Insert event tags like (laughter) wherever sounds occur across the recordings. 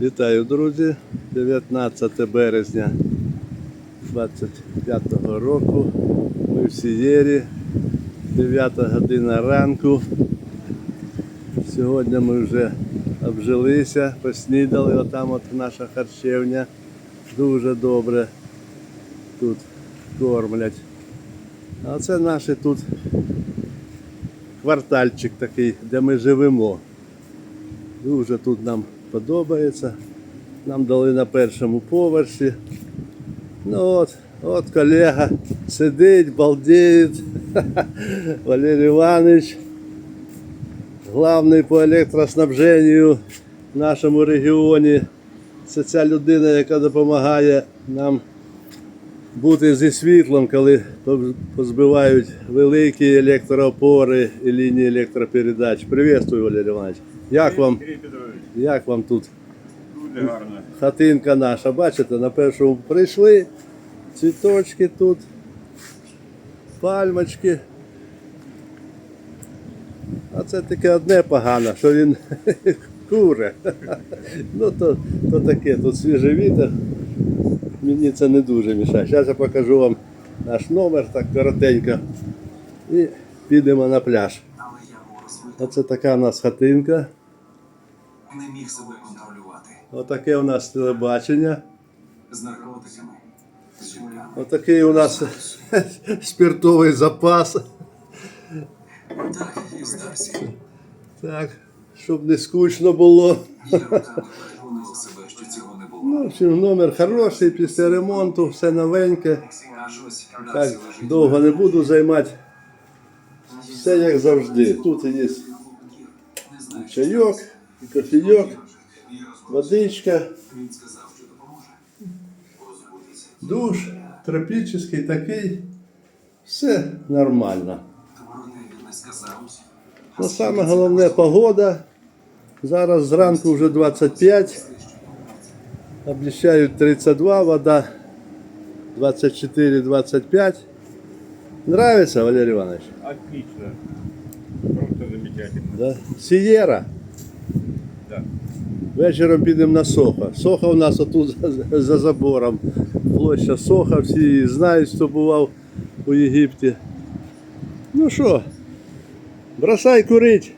Вітаю, друзі! 19 березня 25 року. Ми в Сієрі. 9 година ранку. Сьогодні ми вже обжилися, поснідали. Отам от наша харчевня. Дуже добре тут кормлять. А це наш тут квартальчик такий, де ми живемо. Дуже тут нам подобається. Нам дали на першому поверсі. Ну от, от колега сидить, балдіє. (laughs) Валерій Іванович, главний по електроснабженню в нашому регіоні. Це ця людина, яка допомагає нам бути зі світлом, коли позбивають великі електроопори і лінії електропередач. Привітую, Валерій Іванович. Як вам, як вам тут дуже гарно. хатинка наша? Бачите, на першому прийшли, цвіточки тут, пальмочки. А це таке одне погано, що він (laughs) куре. (laughs) Ну то, то таке, тут свіжий вітер. Мені це не дуже мішає. Зараз я покажу вам наш номер так коротенько. І підемо на пляж. Оце така у нас хатинка. не міг себе контролювати. Отаке у нас телебачення. З наркотиками. Отакий у нас (laughs) спиртовий запас. Так, і здався. Так, щоб не скучно було. Я переконував себе, що цього не було. Ну, в общем, номер хороший після ремонту, все новеньке. Так, довго не буду займати. Все як завжди. Тут є чайок, кофійок, водичка. Душ, тропічний такий. Все нормально. Ну, саме головне погода. Зараз зранку вже 25. Обіцяють 32, вода 24-25. Нравится, Валерий Иванович? Отлично. Просто замечательно. Да? Сієра. Да. Вечором підемо на Сохо. Сохо у нас отут за, за забором. Площа Соха, всі знають, хто бував у Єгипті. Ну що, бросай курить.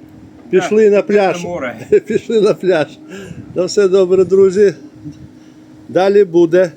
Пішли на пляж. на море. (laughs) Пішли на пляж. На все добре, друзі. Далі буде.